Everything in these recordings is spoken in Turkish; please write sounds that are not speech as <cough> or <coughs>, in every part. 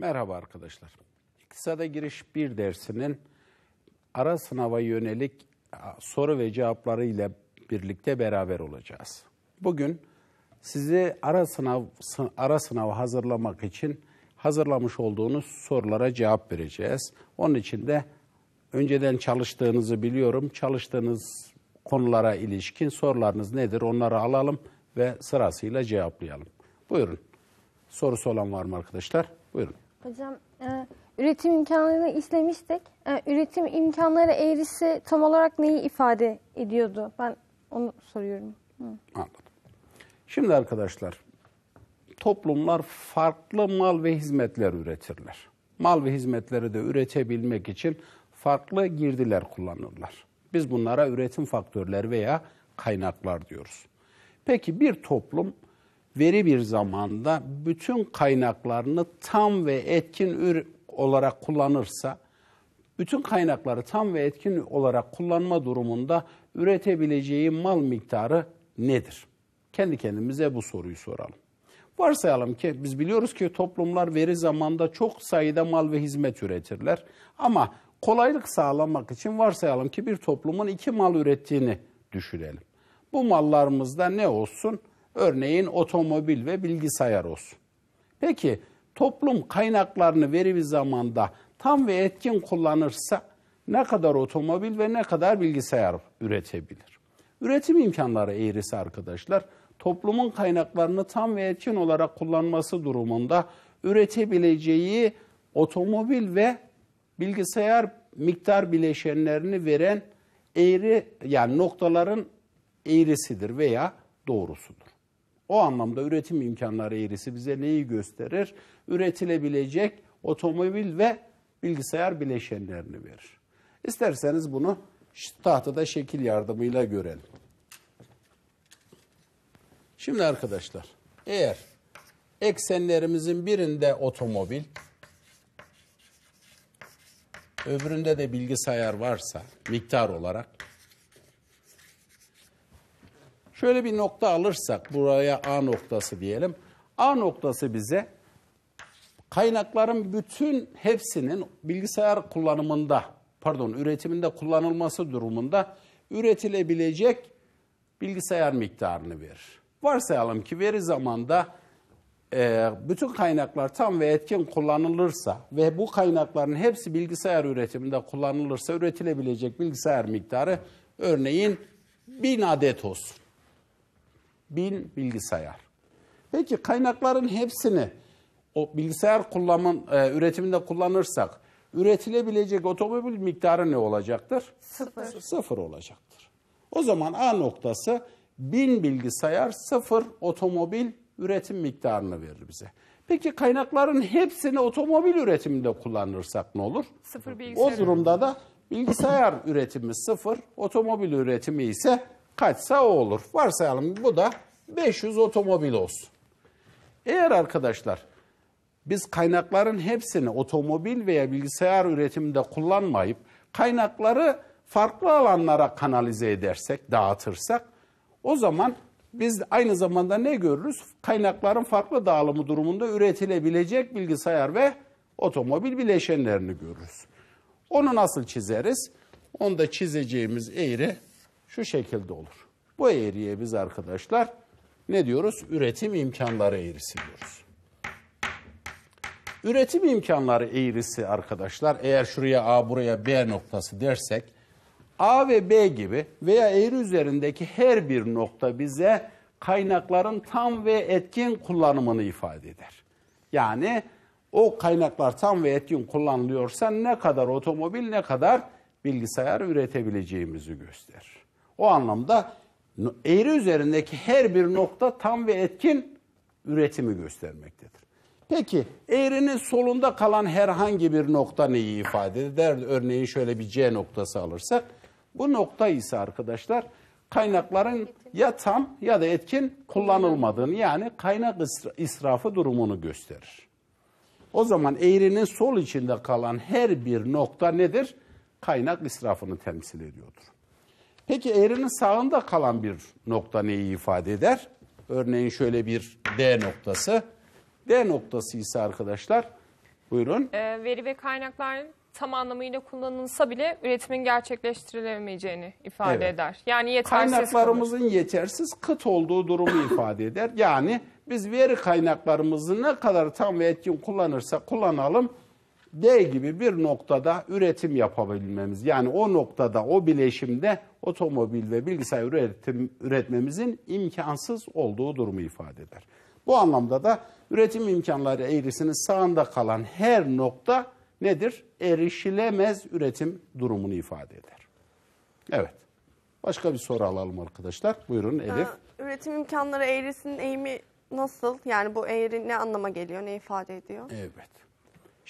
Merhaba arkadaşlar. İktisada giriş bir dersinin ara sınava yönelik soru ve cevapları ile birlikte beraber olacağız. Bugün sizi ara sınav sı- ara sınava hazırlamak için hazırlamış olduğunuz sorulara cevap vereceğiz. Onun için de önceden çalıştığınızı biliyorum. Çalıştığınız konulara ilişkin sorularınız nedir? Onları alalım ve sırasıyla cevaplayalım. Buyurun. Sorusu olan var mı arkadaşlar? Buyurun. Hocam e, üretim imkanlarını işlemiştik. E, üretim imkanları eğrisi tam olarak neyi ifade ediyordu? Ben onu soruyorum. Hı. Anladım. Şimdi arkadaşlar, toplumlar farklı mal ve hizmetler üretirler. Mal ve hizmetleri de üretebilmek için farklı girdiler kullanırlar. Biz bunlara üretim faktörleri veya kaynaklar diyoruz. Peki bir toplum veri bir zamanda bütün kaynaklarını tam ve etkin olarak kullanırsa bütün kaynakları tam ve etkin olarak kullanma durumunda üretebileceği mal miktarı nedir? Kendi kendimize bu soruyu soralım. Varsayalım ki biz biliyoruz ki toplumlar veri zamanda çok sayıda mal ve hizmet üretirler. Ama kolaylık sağlamak için varsayalım ki bir toplumun iki mal ürettiğini düşünelim. Bu mallarımızda ne olsun? Örneğin otomobil ve bilgisayar olsun. Peki toplum kaynaklarını veri bir zamanda tam ve etkin kullanırsa ne kadar otomobil ve ne kadar bilgisayar üretebilir? Üretim imkanları eğrisi arkadaşlar toplumun kaynaklarını tam ve etkin olarak kullanması durumunda üretebileceği otomobil ve bilgisayar miktar bileşenlerini veren eğri yani noktaların eğrisidir veya doğrusudur. O anlamda üretim imkanları eğrisi bize neyi gösterir? Üretilebilecek otomobil ve bilgisayar bileşenlerini verir. İsterseniz bunu tahtada şekil yardımıyla görelim. Şimdi arkadaşlar eğer eksenlerimizin birinde otomobil, öbüründe de bilgisayar varsa miktar olarak Şöyle bir nokta alırsak buraya A noktası diyelim. A noktası bize kaynakların bütün hepsinin bilgisayar kullanımında pardon üretiminde kullanılması durumunda üretilebilecek bilgisayar miktarını verir. Varsayalım ki veri zamanda e, bütün kaynaklar tam ve etkin kullanılırsa ve bu kaynakların hepsi bilgisayar üretiminde kullanılırsa üretilebilecek bilgisayar miktarı örneğin 1000 adet olsun. 1000 bilgisayar. Peki kaynakların hepsini o bilgisayar kullanım, e, üretiminde kullanırsak üretilebilecek otomobil miktarı ne olacaktır? Sıfır. Sıfır olacaktır. O zaman A noktası 1000 bilgisayar sıfır otomobil üretim miktarını verir bize. Peki kaynakların hepsini otomobil üretiminde kullanırsak ne olur? Sıfır O bilgisayar. durumda da bilgisayar üretimi sıfır, otomobil üretimi ise kaçsa o olur. Varsayalım bu da 500 otomobil olsun. Eğer arkadaşlar biz kaynakların hepsini otomobil veya bilgisayar üretiminde kullanmayıp kaynakları farklı alanlara kanalize edersek, dağıtırsak o zaman biz aynı zamanda ne görürüz? Kaynakların farklı dağılımı durumunda üretilebilecek bilgisayar ve otomobil bileşenlerini görürüz. Onu nasıl çizeriz? Onu da çizeceğimiz eğri şu şekilde olur. Bu eğriye biz arkadaşlar ne diyoruz? Üretim imkanları eğrisi diyoruz. Üretim imkanları eğrisi arkadaşlar eğer şuraya A buraya B noktası dersek A ve B gibi veya eğri üzerindeki her bir nokta bize kaynakların tam ve etkin kullanımını ifade eder. Yani o kaynaklar tam ve etkin kullanılıyorsa ne kadar otomobil ne kadar bilgisayar üretebileceğimizi gösterir. O anlamda eğri üzerindeki her bir nokta tam ve etkin üretimi göstermektedir. Peki eğrinin solunda kalan herhangi bir nokta neyi ifade eder? Örneğin şöyle bir C noktası alırsak bu nokta ise arkadaşlar kaynakların ya tam ya da etkin kullanılmadığını yani kaynak isra- israfı durumunu gösterir. O zaman eğrinin sol içinde kalan her bir nokta nedir? Kaynak israfını temsil ediyordur. Peki eğrinin sağında kalan bir nokta neyi ifade eder? Örneğin şöyle bir D noktası. D noktası ise arkadaşlar Buyurun. e, veri ve kaynaklar tam anlamıyla kullanılsa bile üretimin gerçekleştirilemeyeceğini ifade Evet. eder. Yani yetersiz kalır. Kaynaklarımızın yetersiz, kıt olduğu durumu ifade eder. Yani biz veri kaynaklarımızı ne kadar tam ve etkin kullanırsak kullanalım, D gibi bir noktada üretim yapabilmemiz. Yani o noktada, o bileşimde otomobil ve bilgisayar üretim, üretmemizin imkansız olduğu durumu ifade eder. Bu anlamda da üretim imkanları eğrisinin sağında kalan her nokta nedir? Erişilemez üretim durumunu ifade eder. Evet. Başka bir soru alalım arkadaşlar. Buyurun Elif. Ha, Üretim imkanları eğrisinin eğimi nasıl? Yani bu eğri ne anlama geliyor, ne ifade ediyor? Evet.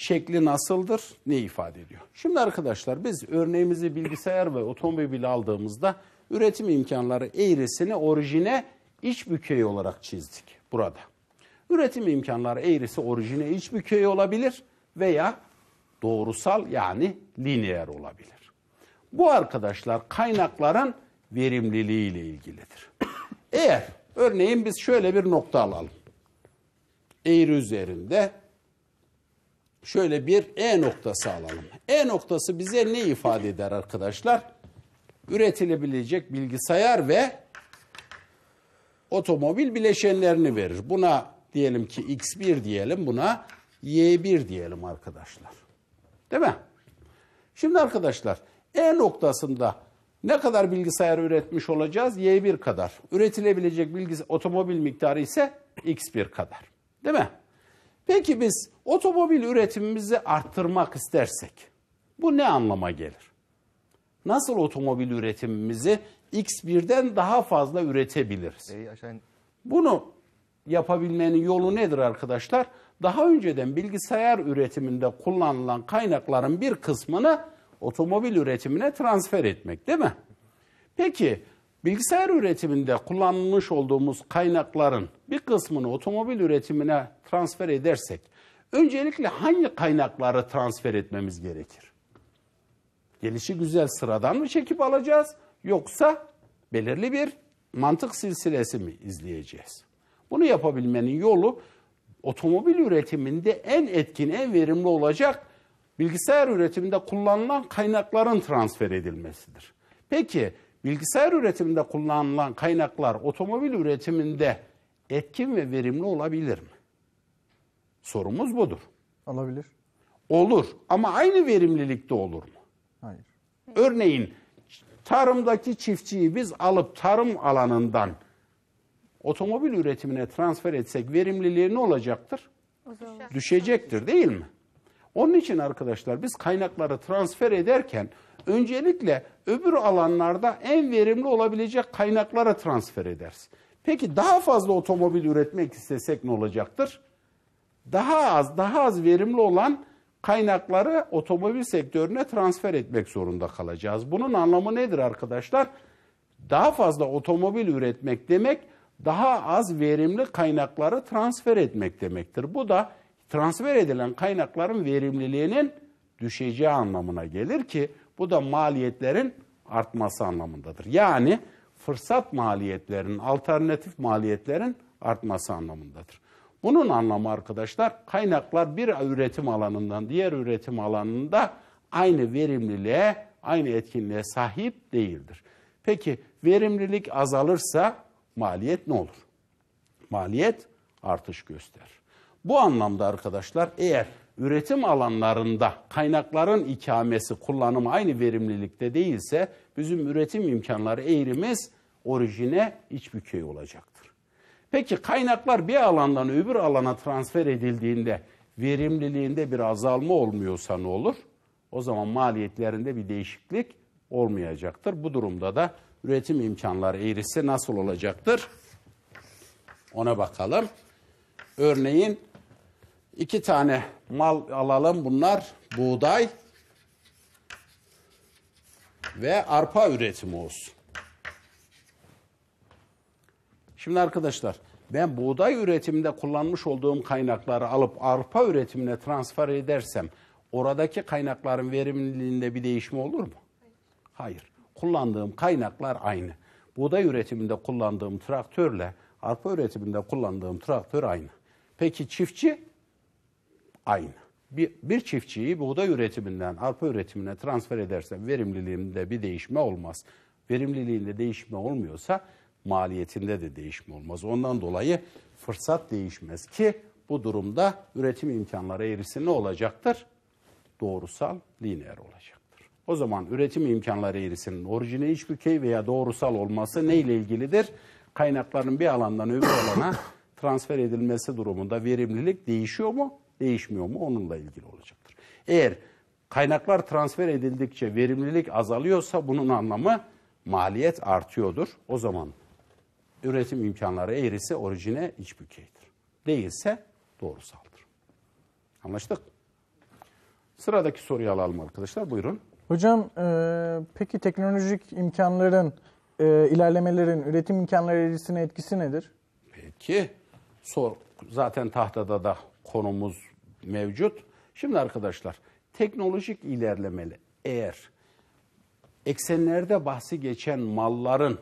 Şekli nasıldır, ne ifade ediyor? Şimdi arkadaşlar biz örneğimizi bilgisayar ve otomobil aldığımızda üretim imkanları eğrisini orijine iç bükey olarak çizdik burada. Üretim imkanları eğrisi orijine iç bükey olabilir veya doğrusal yani lineer olabilir. Bu arkadaşlar kaynakların verimliliği ile ilgilidir. Eğer örneğin biz şöyle bir nokta alalım. Eğri üzerinde şöyle bir E noktası alalım. E noktası bize ne ifade eder arkadaşlar? Üretilebilecek bilgisayar ve otomobil bileşenlerini verir. Buna diyelim ki X1 diyelim, buna Y1 diyelim arkadaşlar. Değil mi? Şimdi arkadaşlar E noktasında ne kadar bilgisayar üretmiş olacağız? Y1 kadar. Üretilebilecek bilgis otomobil miktarı ise X1 kadar. Değil mi? Peki biz otomobil üretimimizi arttırmak istersek bu ne anlama gelir? Nasıl otomobil üretimimizi X1'den daha fazla üretebiliriz? Bunu yapabilmenin yolu nedir arkadaşlar? Daha önceden bilgisayar üretiminde kullanılan kaynakların bir kısmını otomobil üretimine transfer etmek değil mi? Peki bilgisayar üretiminde kullanılmış olduğumuz kaynakların bir kısmını otomobil üretimine transfer edersek öncelikle hangi kaynakları transfer etmemiz gerekir? Gelişi güzel sıradan mı çekip alacağız yoksa belirli bir mantık silsilesi mi izleyeceğiz? Bunu yapabilmenin yolu otomobil üretiminde en etkin, en verimli olacak bilgisayar üretiminde kullanılan kaynakların transfer edilmesidir. Peki bilgisayar üretiminde kullanılan kaynaklar otomobil üretiminde etkin ve verimli olabilir mi? Sorumuz budur. Olabilir. Olur ama aynı verimlilikte olur mu? Hayır. Örneğin tarımdaki çiftçiyi biz alıp tarım alanından otomobil üretimine transfer etsek verimliliği ne olacaktır? Düşecektir değil mi? Onun için arkadaşlar biz kaynakları transfer ederken öncelikle öbür alanlarda en verimli olabilecek kaynaklara transfer ederiz. Peki daha fazla otomobil üretmek istesek ne olacaktır? daha az daha az verimli olan kaynakları otomobil sektörüne transfer etmek zorunda kalacağız. Bunun anlamı nedir arkadaşlar? Daha fazla otomobil üretmek demek daha az verimli kaynakları transfer etmek demektir. Bu da transfer edilen kaynakların verimliliğinin düşeceği anlamına gelir ki bu da maliyetlerin artması anlamındadır. Yani fırsat maliyetlerinin, alternatif maliyetlerin artması anlamındadır. Bunun anlamı arkadaşlar kaynaklar bir üretim alanından diğer üretim alanında aynı verimliliğe, aynı etkinliğe sahip değildir. Peki verimlilik azalırsa maliyet ne olur? Maliyet artış gösterir. Bu anlamda arkadaşlar eğer üretim alanlarında kaynakların ikamesi, kullanımı aynı verimlilikte değilse bizim üretim imkanları eğrimiz orijine iç bükey olacaktır. Peki kaynaklar bir alandan öbür alana transfer edildiğinde verimliliğinde bir azalma olmuyorsa ne olur? O zaman maliyetlerinde bir değişiklik olmayacaktır. Bu durumda da üretim imkanları eğrisi nasıl olacaktır? Ona bakalım. Örneğin iki tane mal alalım. Bunlar buğday ve arpa üretimi olsun. Şimdi arkadaşlar ben buğday üretiminde kullanmış olduğum kaynakları alıp arpa üretimine transfer edersem oradaki kaynakların verimliliğinde bir değişme olur mu? Hayır. Kullandığım kaynaklar aynı. Buğday üretiminde kullandığım traktörle arpa üretiminde kullandığım traktör aynı. Peki çiftçi? Aynı. bir, bir çiftçiyi buğday üretiminden arpa üretimine transfer ederse verimliliğinde bir değişme olmaz. Verimliliğinde değişme olmuyorsa maliyetinde de değişme olmaz. Ondan dolayı fırsat değişmez ki bu durumda üretim imkanları eğrisi ne olacaktır? Doğrusal, lineer olacaktır. O zaman üretim imkanları eğrisinin orijine iç bükey veya doğrusal olması ne ile ilgilidir? Kaynakların bir alandan öbür <coughs> alana transfer edilmesi durumunda verimlilik değişiyor mu, değişmiyor mu onunla ilgili olacaktır. Eğer kaynaklar transfer edildikçe verimlilik azalıyorsa bunun anlamı maliyet artıyordur. O zaman üretim imkanları eğrisi orijine iç bükeydir. Değilse doğrusaldır. Anlaştık? Sıradaki soruyu alalım arkadaşlar. Buyurun. Hocam e, peki teknolojik imkanların, e, ilerlemelerin üretim imkanları eğrisine etkisi nedir? Peki. Sor. Zaten tahtada da konumuz mevcut. Şimdi arkadaşlar teknolojik ilerlemeli eğer eksenlerde bahsi geçen malların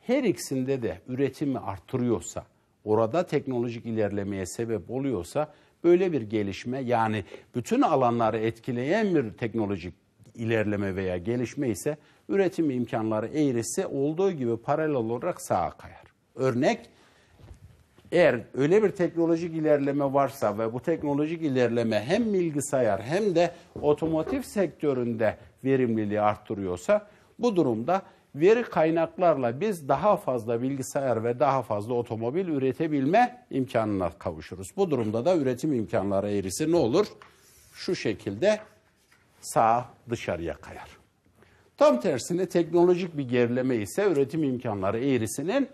her ikisinde de üretimi artırıyorsa, orada teknolojik ilerlemeye sebep oluyorsa böyle bir gelişme yani bütün alanları etkileyen bir teknolojik ilerleme veya gelişme ise üretim imkanları eğrisi olduğu gibi paralel olarak sağa kayar. Örnek eğer öyle bir teknolojik ilerleme varsa ve bu teknolojik ilerleme hem bilgisayar hem de otomotiv sektöründe verimliliği arttırıyorsa bu durumda veri kaynaklarla biz daha fazla bilgisayar ve daha fazla otomobil üretebilme imkanına kavuşuruz. Bu durumda da üretim imkanları eğrisi ne olur? Şu şekilde sağa dışarıya kayar. Tam tersine teknolojik bir gerileme ise üretim imkanları eğrisinin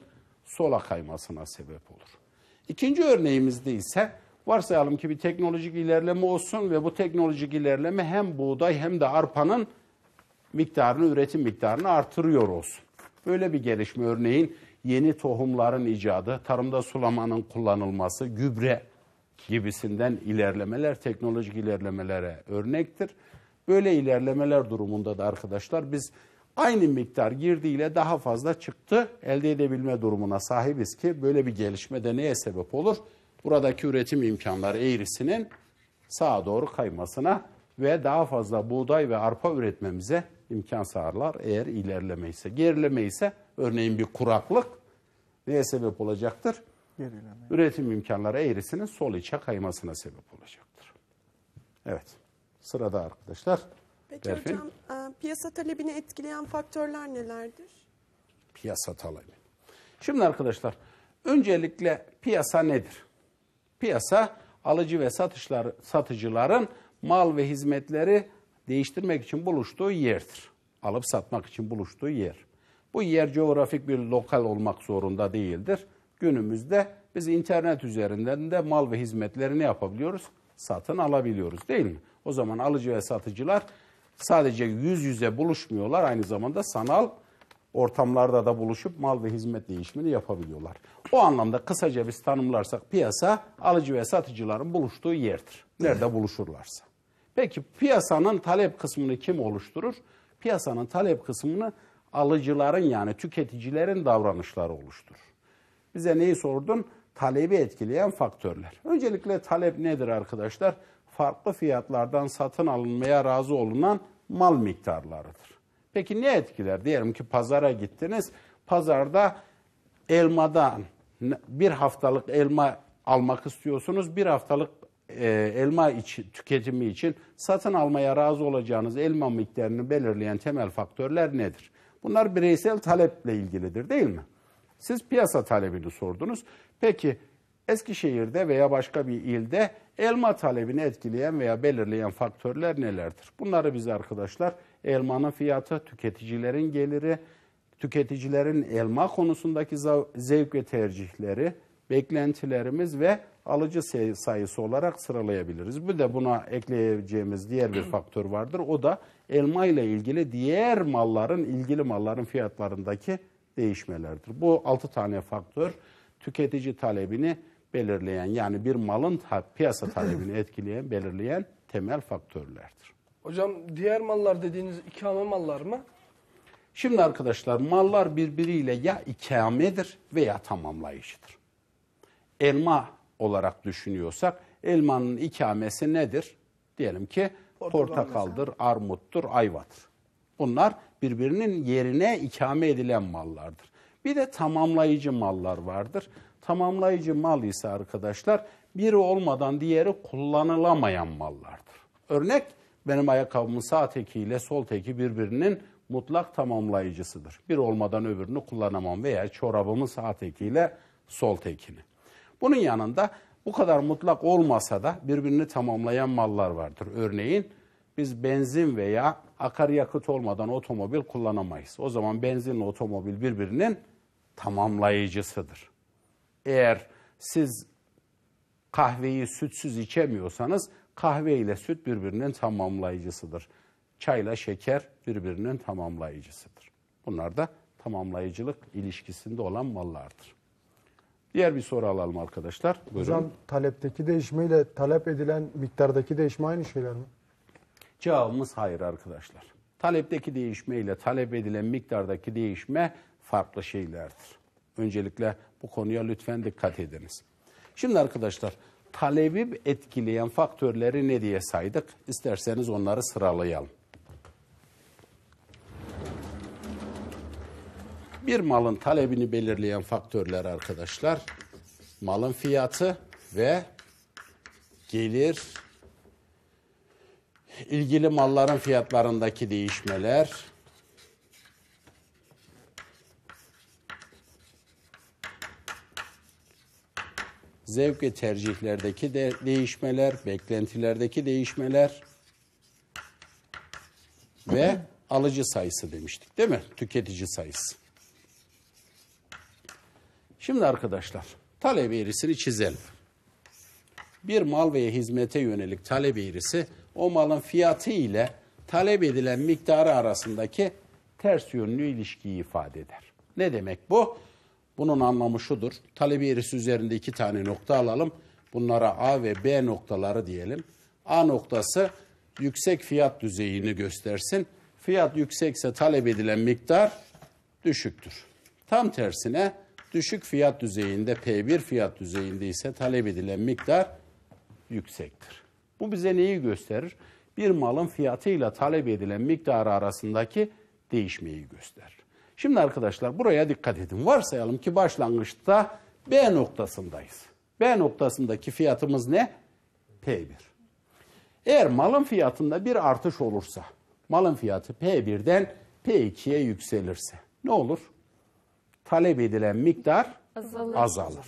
sola kaymasına sebep olur. İkinci örneğimizde ise varsayalım ki bir teknolojik ilerleme olsun ve bu teknolojik ilerleme hem buğday hem de arpanın miktarını, üretim miktarını artırıyor olsun. Böyle bir gelişme örneğin yeni tohumların icadı, tarımda sulamanın kullanılması, gübre gibisinden ilerlemeler teknolojik ilerlemelere örnektir. Böyle ilerlemeler durumunda da arkadaşlar biz aynı miktar girdiğiyle daha fazla çıktı elde edebilme durumuna sahibiz ki böyle bir gelişmede neye sebep olur? Buradaki üretim imkanları eğrisinin sağa doğru kaymasına ve daha fazla buğday ve arpa üretmemize imkan sağlar eğer ilerleme ise. Gerileme ise örneğin bir kuraklık neye sebep olacaktır? Gerileme. Üretim imkanları eğrisinin sol içe kaymasına sebep olacaktır. Evet. Sırada arkadaşlar. Peki Berfin? hocam, e, piyasa talebini etkileyen faktörler nelerdir? Piyasa talebi. Şimdi arkadaşlar öncelikle piyasa nedir? Piyasa alıcı ve satışlar, satıcıların mal ve hizmetleri değiştirmek için buluştuğu yerdir. Alıp satmak için buluştuğu yer. Bu yer coğrafik bir lokal olmak zorunda değildir. Günümüzde biz internet üzerinden de mal ve hizmetleri ne yapabiliyoruz? Satın alabiliyoruz değil mi? O zaman alıcı ve satıcılar sadece yüz yüze buluşmuyorlar aynı zamanda sanal ortamlarda da buluşup mal ve hizmet değişimini yapabiliyorlar. O anlamda kısaca biz tanımlarsak piyasa alıcı ve satıcıların buluştuğu yerdir. Nerede buluşurlarsa. Peki piyasanın talep kısmını kim oluşturur? Piyasanın talep kısmını alıcıların yani tüketicilerin davranışları oluşturur. Bize neyi sordun? Talebi etkileyen faktörler. Öncelikle talep nedir arkadaşlar? Farklı fiyatlardan satın alınmaya razı olunan mal miktarlarıdır. Peki ne etkiler? Diyelim ki pazara gittiniz. Pazarda elmadan bir haftalık elma almak istiyorsunuz. Bir haftalık e, elma için, tüketimi için satın almaya razı olacağınız elma miktarını belirleyen temel faktörler nedir? Bunlar bireysel taleple ilgilidir değil mi? Siz piyasa talebini sordunuz. Peki Eskişehir'de veya başka bir ilde elma talebini etkileyen veya belirleyen faktörler nelerdir? Bunları biz arkadaşlar elmanın fiyatı, tüketicilerin geliri, tüketicilerin elma konusundaki zevk ve tercihleri, beklentilerimiz ve alıcı sayısı olarak sıralayabiliriz. Bir de buna ekleyeceğimiz diğer bir faktör vardır. O da elma ile ilgili diğer malların, ilgili malların fiyatlarındaki değişmelerdir. Bu altı tane faktör tüketici talebini belirleyen yani bir malın ta piyasa talebini etkileyen, belirleyen temel faktörlerdir. Hocam diğer mallar dediğiniz ikame mallar mı? Şimdi arkadaşlar mallar birbiriyle ya ikamedir veya tamamlayıcıdır. Elma olarak düşünüyorsak elmanın ikamesi nedir? Diyelim ki portakaldır, armuttur, ayvadır. Bunlar birbirinin yerine ikame edilen mallardır. Bir de tamamlayıcı mallar vardır. Tamamlayıcı mal ise arkadaşlar biri olmadan diğeri kullanılamayan mallardır. Örnek benim ayakkabımın sağ tekiyle sol teki birbirinin mutlak tamamlayıcısıdır. Bir olmadan öbürünü kullanamam veya çorabımın sağ tekiyle sol tekini. Bunun yanında bu kadar mutlak olmasa da birbirini tamamlayan mallar vardır. Örneğin biz benzin veya akaryakıt olmadan otomobil kullanamayız. O zaman benzinle otomobil birbirinin tamamlayıcısıdır. Eğer siz kahveyi sütsüz içemiyorsanız kahve ile süt birbirinin tamamlayıcısıdır. Çayla şeker birbirinin tamamlayıcısıdır. Bunlar da tamamlayıcılık ilişkisinde olan mallardır. Diğer bir soru alalım arkadaşlar. Buyurun. Hocam talepteki değişmeyle talep edilen miktardaki değişme aynı şeyler mi? Cevabımız hayır arkadaşlar. Talepteki değişme ile talep edilen miktardaki değişme farklı şeylerdir. Öncelikle bu konuya lütfen dikkat ediniz. Şimdi arkadaşlar talebi etkileyen faktörleri ne diye saydık? İsterseniz onları sıralayalım. Bir malın talebini belirleyen faktörler arkadaşlar malın fiyatı ve gelir ilgili malların fiyatlarındaki değişmeler, zevk ve tercihlerdeki de değişmeler, beklentilerdeki değişmeler ve alıcı sayısı demiştik değil mi? Tüketici sayısı. Şimdi arkadaşlar talep eğrisini çizelim bir mal veya hizmete yönelik talep eğrisi o malın fiyatı ile talep edilen miktarı arasındaki ters yönlü ilişkiyi ifade eder. Ne demek bu? Bunun anlamı şudur. Talep eğrisi üzerinde iki tane nokta alalım. Bunlara A ve B noktaları diyelim. A noktası yüksek fiyat düzeyini göstersin. Fiyat yüksekse talep edilen miktar düşüktür. Tam tersine düşük fiyat düzeyinde P1 fiyat düzeyinde ise talep edilen miktar yüksektir. Bu bize neyi gösterir? Bir malın fiyatıyla talep edilen miktarı arasındaki değişmeyi gösterir. Şimdi arkadaşlar buraya dikkat edin. Varsayalım ki başlangıçta B noktasındayız. B noktasındaki fiyatımız ne? P1. Eğer malın fiyatında bir artış olursa, malın fiyatı P1'den P2'ye yükselirse ne olur? Talep edilen miktar Azalır. azalır.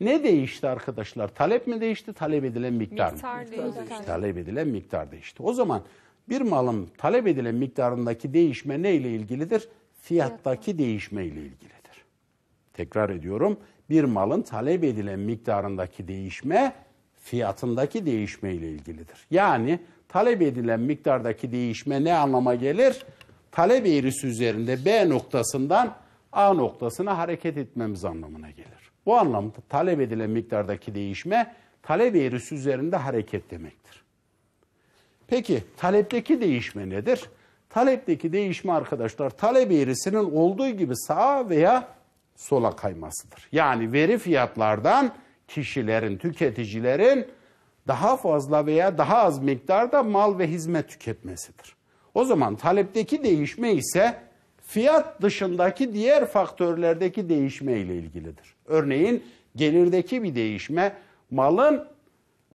Ne değişti arkadaşlar? Talep mi değişti, talep edilen miktar, Miktar mı? değişti. Talep edilen miktar değişti. O zaman bir malın talep edilen miktarındaki değişme ne ile ilgilidir? Fiyattaki değişme ile ilgilidir. Tekrar ediyorum. Bir malın talep edilen miktarındaki değişme fiyatındaki değişme ile ilgilidir. Yani talep edilen miktardaki değişme ne anlama gelir? Talep eğrisi üzerinde B noktasından A noktasına hareket etmemiz anlamına gelir. Bu anlamda talep edilen miktardaki değişme talep eğrisi üzerinde hareket demektir. Peki talepteki değişme nedir? Talepteki değişme arkadaşlar talep eğrisinin olduğu gibi sağa veya sola kaymasıdır. Yani veri fiyatlardan kişilerin, tüketicilerin daha fazla veya daha az miktarda mal ve hizmet tüketmesidir. O zaman talepteki değişme ise fiyat dışındaki diğer faktörlerdeki değişme ile ilgilidir. Örneğin gelirdeki bir değişme malın